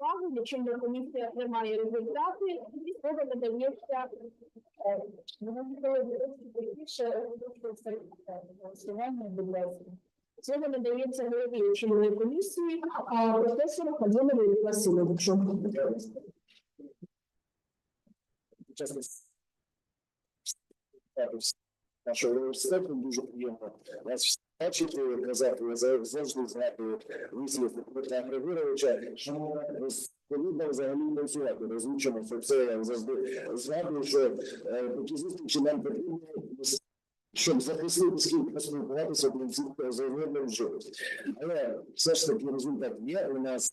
увагу, якщо комісія приймає результати, слово надається е, більше голосування, будь ласка. Слово надається голові чинної комісії, а професору Владимиру Васильовичу. чесно. Нашого університету дуже приємно вас бачити, казати, я за- завжди згадую вислів Дмитра Григоровича, що відповідно взагалі працювати. Розуміємо, що це я завжди згадую, що е, такі зустрічі нам потрібні, щоб захистити скільки поспілкуватися один з за живості. Але все ж таки результат є у нас.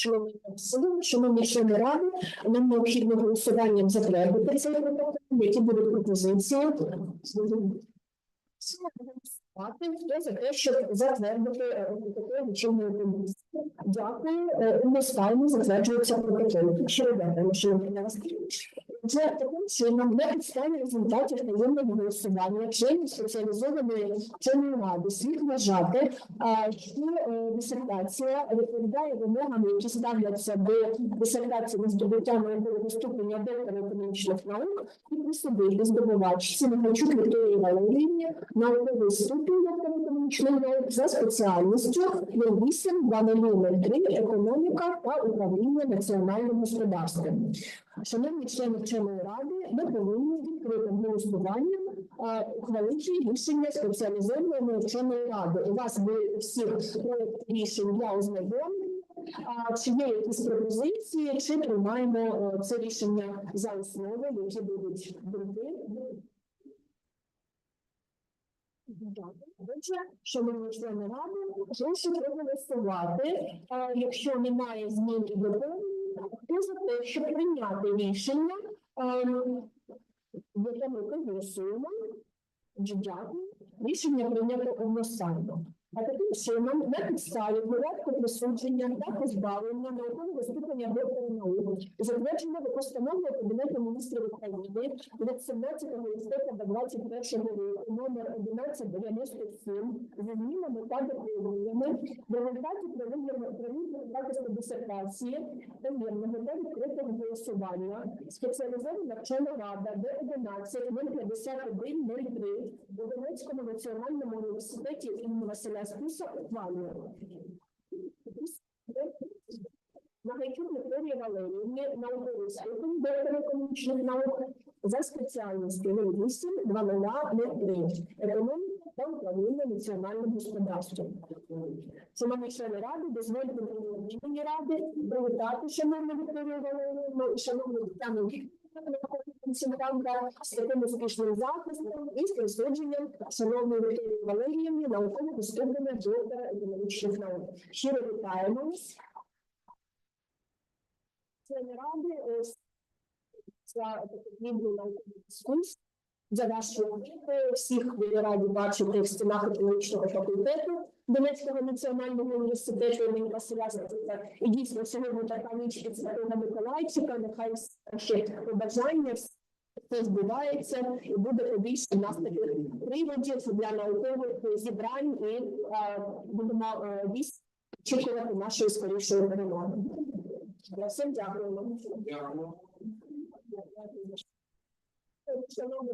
Шановні суду, шановні члени ради, нам необхідно голосуванням затвердити цей протокол, які будуть пропозиції. Хто за те, щоб затвердити е, протокол лічильної комісії? Дякую. Е, Одностайно затверджується протокол. Щиро дякуємо, шановні на вас. Це таким чином на підставі результатів таємного голосування членів спеціалізованої вченої ради слід вважати, що е, дисертація відповідає вимогам, які ставляться до дисертації на здобуття наукового ступеня доктора економічних наук і присудити здобувач Сінегачук Вікторії Валеріївні науковий ступінь доктора економічних наук за спеціальністю 08 номер 3 економіка та управління національним господарством. Шановні члени вченої ради, ми повинні відкритим голосуванням а, ухвалити рішення спеціалізованої вченої ради. У вас були всі проект рішень для ознайомлення. Чи є якісь пропозиції, чи приймаємо е, це рішення за основу, які будуть думки? Отже, шановні члени ради, прошу проголосувати. Якщо немає змін і доповнень, хто за те, щоб прийняти рішення, ем, яке ми? Отже, Дякую. Рішення прийнято одностайно. А таким чином, на підставі порядку присудження та позбавлення наукового ступеня доктора наук, затвердженого постановою Кабінету міністрів України від 17 листопада 21 року номер 1197 зі змінами та доповненнями в результаті проведення захисту дисертації таємного та відкритого голосування. Спеціалізована вчена рада Д11 051 03 у Донецькому національному університеті імені Василя Стуса ухвалює. Нагайчук Вікторії Валеріївні науковий ступень доктора економічних наук за спеціальністю 08 0003 економіка та управління національним господарством. Шановні члени ради, дозвольте мені ради привітати шановну Вікторію Валеріївну і шановну Тетяну Вікторівну, консультанта з таким успішним захистом і з присудженням шановної Вікторії Валеріївні наукового ступеня доктора економічних наук. Щиро вітаємо. Члени ради за потрібну наукову дискусію. За вашу роботу всіх ви раді бачити в стінах економічного факультету Донецького національного університету імені Василя Стуса. І дійсно сьогодні така ніч від Миколайчика. Нехай ще побажання все збувається і буде побільше у нас таких приводів для наукових зібрань і а, будемо а, дійсно очікувати нашої скорішої перемоги. Я всім дякуємо. Шановні,